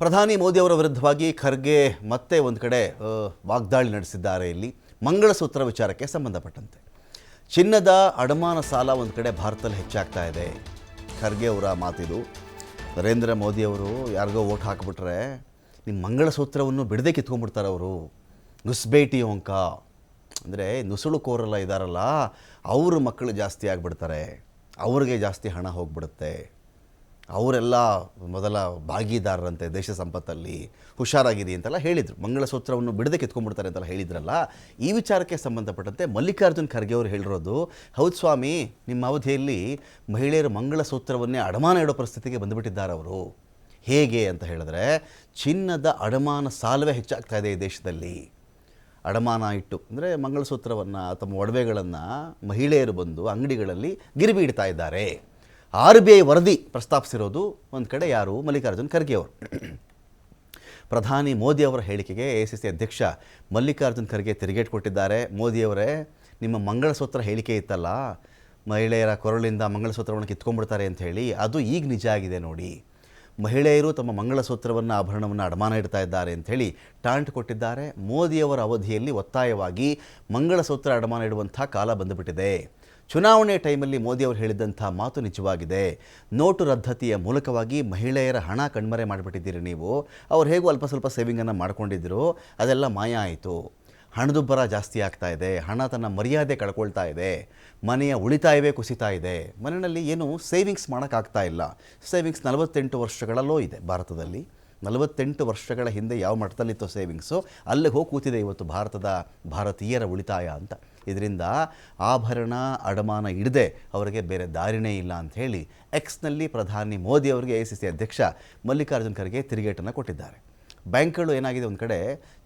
ಪ್ರಧಾನಿ ಮೋದಿ ಅವರ ವಿರುದ್ಧವಾಗಿ ಖರ್ಗೆ ಮತ್ತೆ ಒಂದು ಕಡೆ ವಾಗ್ದಾಳಿ ನಡೆಸಿದ್ದಾರೆ ಇಲ್ಲಿ. ಮಂಗಳಸೂತ್ರ ವಿಚಾರಕ್ಕೆ ಸಂಬಂಧಪಟ್ಟಂತೆ. ಚಿನ್ನದ ಅಡಮಾನ ಸಾಲ ಒಂದು ಕಡೆ ಭಾರತದಲ್ಲಿ ಹೆಚ್ಚಾಗ್ತಾ ಇದೆ. ಖರ್ಗೆ ಅವರ ಮಾತಿದು, ನರೇಂದ್ರ ಮೋದಿ ಅವರು ಯಾರಿಗೋ ಓಟ್ ಹಾಕಿಬಿಟ್ರೆ ನಿಮ್ಮ ಮಂಗಳಸೂತ್ರವನ್ನು ಬಿಡದೆ ಕಿತ್ಕೊಂಡ್ಬಿಡ್ತಾರೆ ಅವರು. ನುಸ್ಬೇಟಿ ಓಂಕ. ಅಂದರೆ ನುಸುಳುಕೋರೆಲ್ಲ ಇದ್ದಾರಲ್ಲ ಅವರು ಮಕ್ಕಳು ಜಾಸ್ತಿ ಆಗಿಬಿಡ್ತಾರೆ. ಅವ್ರಿಗೆ ಜಾಸ್ತಿ ಹಣ ಹೋಗ್ಬಿಡುತ್ತೆ. ಅವರೆಲ್ಲ ಮೊದಲ ಭಾಗಿದಾರರಂತೆ ದೇಶ ಸಂಪತ್ತಲ್ಲಿ ಹುಷಾರಾಗಿದೆ ಅಂತೆಲ್ಲ ಹೇಳಿದರು. ಮಂಗಳಸೂತ್ರವನ್ನು ಬಿಡದೆ ಕಿತ್ಕೊಂಡ್ಬಿಡ್ತಾರೆ ಅಂತೆಲ್ಲ ಹೇಳಿದ್ರಲ್ಲ. ಈ ವಿಚಾರಕ್ಕೆ ಸಂಬಂಧಪಟ್ಟಂತೆ ಮಲ್ಲಿಕಾರ್ಜುನ್ ಖರ್ಗೆ ಅವರು ಹೇಳಿರೋದು, ಹೌದು ಸ್ವಾಮಿ, ನಿಮ್ಮ ಅವಧಿಯಲ್ಲಿ ಮಹಿಳೆಯರು ಮಂಗಳಸೂತ್ರವನ್ನೇ ಅಡಮಾನ ಇಡೋ ಪರಿಸ್ಥಿತಿಗೆ ಬಂದುಬಿಟ್ಟಿದ್ದಾರೆ ಅವರು. ಹೇಗೆ ಅಂತ ಹೇಳಿದ್ರೆ, ಚಿನ್ನದ ಅಡಮಾನ ಸಾಲವೇ ಹೆಚ್ಚಾಗ್ತಾ ಇದೆ ಈ ದೇಶದಲ್ಲಿ. ಅಡಮಾನ ಇಟ್ಟು, ಅಂದರೆ ಮಂಗಳಸೂತ್ರವನ್ನು ತಮ್ಮ ಒಡವೆಗಳನ್ನು ಮಹಿಳೆಯರು ಬಂದು ಅಂಗಡಿಗಳಲ್ಲಿ ಗಿರಿಬಿ ಇಡ್ತಾ ಇದ್ದಾರೆ. ಆರ್ ಬಿ ಐ ವರದಿ ಪ್ರಸ್ತಾಪಿಸಿರೋದು ಒಂದು ಕಡೆ ಯಾರು? ಮಲ್ಲಿಕಾರ್ಜುನ್ ಖರ್ಗೆ ಅವರು. ಪ್ರಧಾನಿ ಮೋದಿ ಅವರ ಹೇಳಿಕೆಗೆ ಎ ಸಿ ಸಿ ಅಧ್ಯಕ್ಷ ಮಲ್ಲಿಕಾರ್ಜುನ್ ಖರ್ಗೆ ತಿರುಗೇಟು ಕೊಟ್ಟಿದ್ದಾರೆ. ಮೋದಿಯವರೇ ನಿಮ್ಮ ಮಂಗಳಸೂತ್ರ ಹೇಳಿಕೆ ಇತ್ತಲ್ಲ? ಮಹಿಳೆಯರ ಕೊರಳಿಂದ ಮಂಗಳಸೂತ್ರವನ್ನು ಕಿತ್ಕೊಂಡ್ಬಿಡ್ತಾರೆ ಅಂತ ಹೇಳಿ, ಅದು ಈಗ ನಿಜ ಆಗಿದೆ ನೋಡಿ. ಮಹಿಳೆಯರು ತಮ್ಮ ಮಂಗಳಸೂತ್ರವನ್ನು, ಆಭರಣವನ್ನು ಅಡಮಾನ ಇಡ್ತಾ ಇದ್ದಾರೆ ಅಂಥೇಳಿ ಟಾಂಟ್ ಕೊಟ್ಟಿದ್ದಾರೆ. ಮೋದಿಯವರ ಅವಧಿಯಲ್ಲಿ ಒತ್ತಾಯವಾಗಿ ಮಂಗಳಸೂತ್ರ ಅಡಮಾನ ಇಡುವಂಥ ಕಾಲ ಬಂದುಬಿಟ್ಟಿದೆ. ಚುನಾವಣೆ ಟೈಮಲ್ಲಿ ಮೋದಿ ಅವರು ಹೇಳಿದಂಥ ಮಾತು ನಿಜವಾಗಿದೆ. ನೋಟು ರದ್ದತಿಯ ಮೂಲಕವಾಗಿ ಮಹಿಳೆಯರ ಹಣ ಕಣ್ಮರೆ ಮಾಡಿಬಿಟ್ಟಿದ್ದೀರಿ ನೀವು. ಅವ್ರು ಹೇಗೂ ಅಲ್ಪ ಸ್ವಲ್ಪ ಸೇವಿಂಗನ್ನು ಮಾಡ್ಕೊಂಡಿದ್ದರು ಅದೆಲ್ಲ ಮಾಯ ಆಯಿತು. ಹಣದುಬ್ಬರ ಜಾಸ್ತಿ ಆಗ್ತಾ ಇದೆ. ಹಣ ತನ್ನ ಮರ್ಯಾದೆ ಕಳ್ಕೊಳ್ತಾ ಇದೆ. ಮನೆಯ ಉಳಿತಾಯವೇ ಕುಸಿತಾ ಇದೆ. ಮನೆಯಲ್ಲಿ ಏನು ಸೇವಿಂಗ್ಸ್ ಮಾಡೋಕ್ಕಾಗ್ತಾ ಇಲ್ಲ. ಸೇವಿಂಗ್ಸ್ ನಲವತ್ತೆಂಟು ವರ್ಷಗಳಲ್ಲೋ ಇದೆ ಭಾರತದಲ್ಲಿ. ನಲವತ್ತೆಂಟು ವರ್ಷಗಳ ಹಿಂದೆ ಯಾವ ಮಟ್ಟದಲ್ಲಿತ್ತು ಸೇವಿಂಗ್ಸು, ಅಲ್ಲಿಗೆ ಹೋಗಿ ಕೂತಿದೆ ಇವತ್ತು ಭಾರತದ ಭಾರತೀಯರ ಉಳಿತಾಯ ಅಂತ. ಇದರಿಂದ ಆಭರಣ, ಅಡಮಾನ ಇಡದೆ ಅವರಿಗೆ ಬೇರೆ ದಾರಿನೇ ಇಲ್ಲ ಅಂತ ಹೇಳಿ ಎಕ್ಸ್ನಲ್ಲಿ ಪ್ರಧಾನಿ ಮೋದಿ ಅವರಿಗೆ ಎ ಸಿ ಸಿ ಅಧ್ಯಕ್ಷ ಮಲ್ಲಿಕಾರ್ಜುನ್ ಖರ್ಗೆ ತಿರುಗೇಟನ್ನು ಕೊಟ್ಟಿದ್ದಾರೆ. ಬ್ಯಾಂಕ್ಗಳು ಏನಾಗಿದೆ ಒಂದು ಕಡೆ,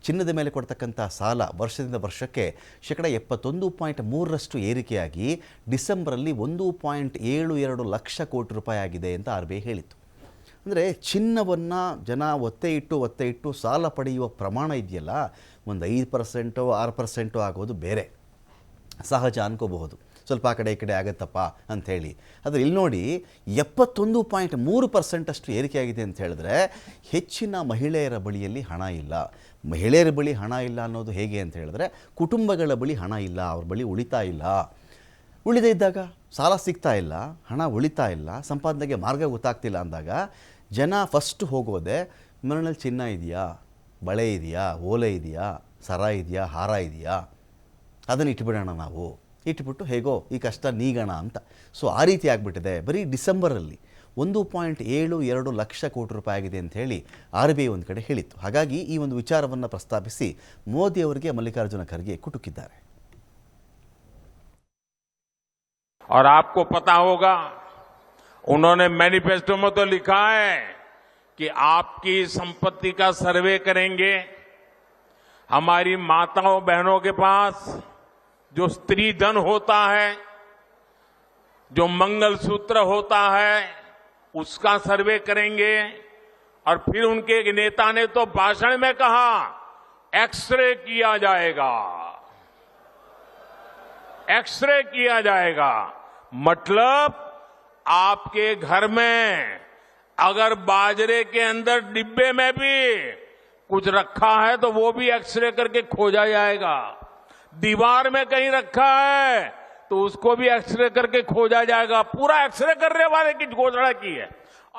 ಚಿನ್ನದ ಮೇಲೆ ಕೊಡ್ತಕ್ಕಂಥ ಸಾಲ ವರ್ಷದಿಂದ ವರ್ಷಕ್ಕೆ ಶೇಕಡ ಎಪ್ಪತ್ತೊಂದು ಪಾಯಿಂಟ್ ಮೂರರಷ್ಟು ಏರಿಕೆಯಾಗಿ ಡಿಸೆಂಬರಲ್ಲಿ ಒಂದು ಪಾಯಿಂಟ್ ಏಳು ಎರಡು ಲಕ್ಷ ಕೋಟಿ ರೂಪಾಯಿ ಆಗಿದೆ ಅಂತ ಆರ್ ಬಿ ಐ ಹೇಳಿತ್ತು. ಅಂದರೆ ಚಿನ್ನವನ್ನು ಜನ ಒತ್ತೆ ಇಟ್ಟು ಒತ್ತೆ ಇಟ್ಟು ಸಾಲ ಪಡೆಯುವ ಪ್ರಮಾಣ ಇದೆಯಲ್ಲ, ಒಂದು ಐದು ಪರ್ಸೆಂಟು ಆರು ಪರ್ಸೆಂಟು ಆಗೋದು ಬೇರೆ. ಸಹಜ ಅನ್ಕೋಬಹುದು. ಸ್ವಲ್ಪ ಆ ಕಡೆ ಈ ಕಡೆ ಆಗತ್ತಪ್ಪ ಅಂಥೇಳಿ ಆದರೆ ಇಲ್ಲಿ ನೋಡಿ ಎಪ್ಪತ್ತೊಂದು ಪಾಯಿಂಟ್ ಮೂರು ಪರ್ಸೆಂಟಷ್ಟು ಏರಿಕೆಯಾಗಿದೆ ಅಂತ ಹೇಳಿದ್ರೆ ಹೆಚ್ಚಿನ ಮಹಿಳೆಯರ ಬಳಿಯಲ್ಲಿ ಹಣ ಇಲ್ಲ. ಮಹಿಳೆಯರ ಬಳಿ ಹಣ ಇಲ್ಲ ಅನ್ನೋದು ಹೇಗೆ ಅಂತ ಹೇಳಿದ್ರೆ ಕುಟುಂಬಗಳ ಬಳಿ ಹಣ ಇಲ್ಲ, ಅವ್ರ ಬಳಿ ಉಳಿತಾ ಇಲ್ಲ. ಉಳಿದೇ ಇದ್ದಾಗ ಸಾಲ ಸಿಗ್ತಾ ಇಲ್ಲ, ಹಣ ಉಳಿತಾ ಇಲ್ಲ, ಸಂಪಾದನೆಗೆ ಮಾರ್ಗ ಗೊತ್ತಾಗ್ತಿಲ್ಲ ಅಂದಾಗ ಜನ ಫಸ್ಟ್ ಹೋಗೋದೆ ಮನೆಯಲ್ಲಿ ಚಿನ್ನ ಇದೆಯಾ? ಬಳೆ ಇದೆಯಾ? ಓಲೆ ಇದೆಯಾ? ಸರ ಇದೆಯಾ? ಹಾರ ಇದೆಯಾ? ಅದನ್ನು ಇಟ್ಬಿಡೋಣ ನಾವು. ಇಟ್ಬಿಟ್ಟು ಹೇಗೋ, ಈ ಕಷ್ಟ ನೀಗೋಣ ಅಂತ. ಸೊ ಆ ರೀತಿ ಆಗಿಬಿಟ್ಟಿದೆ. ಬರೀ ಡಿಸೆಂಬರಲ್ಲಿ ಒಂದು ಪಾಯಿಂಟ್ ಏಳು ಎರಡು ಲಕ್ಷ ಕೋಟಿ ರೂಪಾಯಿ ಆಗಿದೆ ಅಂತ ಹೇಳಿ ಆರ್ ಬಿ ಐ ಒಂದು ಕಡೆ ಹೇಳಿತ್ತು. ಹಾಗಾಗಿ ಈ ಒಂದು ವಿಚಾರವನ್ನು ಪ್ರಸ್ತಾಪಿಸಿ ಮೋದಿ ಅವರಿಗೆ ಮಲ್ಲಿಕಾರ್ಜುನ ಖರ್ಗೆ ಕುಟುಕಿದ್ದಾರೆ. और आपको पता होगा, उन्होंने मैनिफेस्टो में तो लिखा है कि आपकी संपत्ति का सर्वे करेंगे। हमारी माताओं बहनों के पास जो स्त्री धन होता है, जो मंगल सूत्र होता है, उसका सर्वे करेंगे। और फिर उनके एक नेता ने तो भाषण में कहा एक्सरे किया जाएगा। एक्सरे किया जाएगा। मतलब आपके घर में, अगर बाजरे के अंदर डिब्बे में भी कुछ रखा है तो वो भी एक्सरे करके खोजा जाएगा। दीवार में कहीं रखा है तो उसको भी एक्सरे करके खोजा जाएगा। पूरा एक्सरे करने वाले की घोषणा की है।